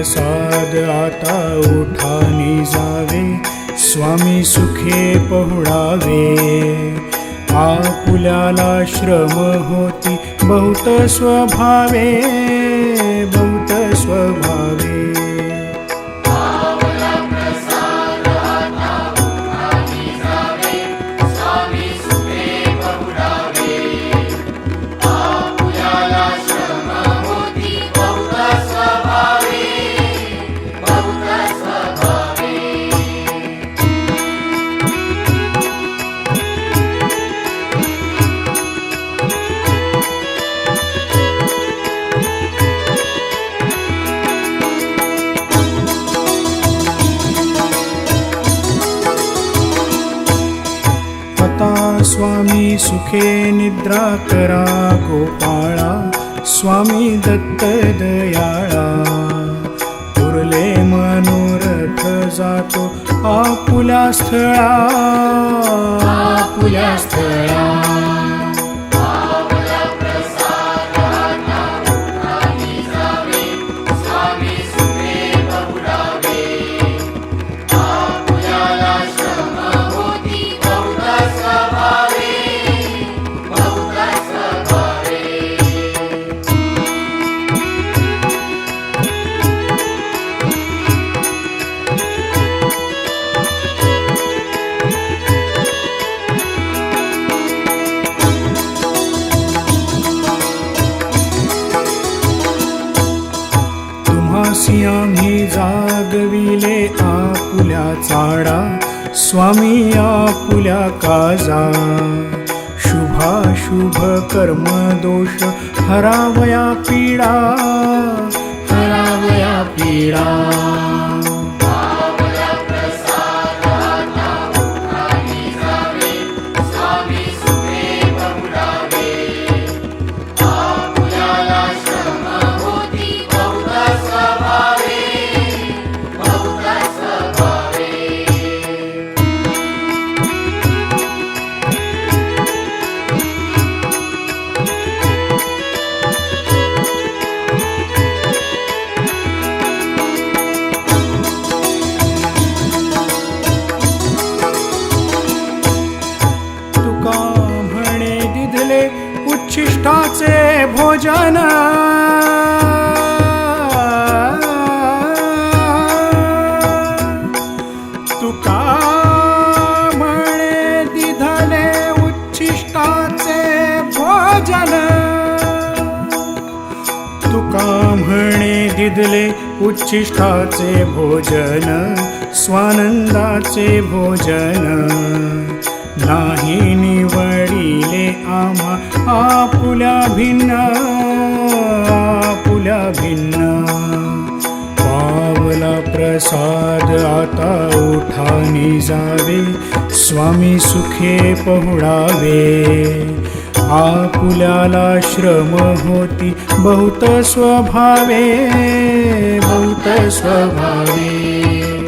प्रसाद आता उठानी जावे. स्वामी सुखे पहुडावे आपुल्याला श्रम होती बहुत स्वभावे. बहुत स्वामी सुखे निद्रा करा गोपाळा. स्वामी दत्त दयाळा. पुरले मनोरथ जातो आपुल्या स्थळा. आपुल्या स्थळा. जागविले आपुल्या चाडा स्वामी आपुल्या काजा. शुभाशुभ कर्म दोष हरावया पीडा हरावया पीडा. भोजन तुका म्हणे दिधले उच्छिष्टाचे भोजन। तुका म्हणे दिदले उच्छिष्टाचे भोजन स्वानंदाचे भोजन। नाही निवडिले आम्हा आपुल्या भिन्न आपुल्या भिन्न. पावला प्रसाद आता उठाने जावे स्वामी सुखे पहुडावे. आपुल्याला श्रम होती बहुत स्वभावे बहुत स्वभावे.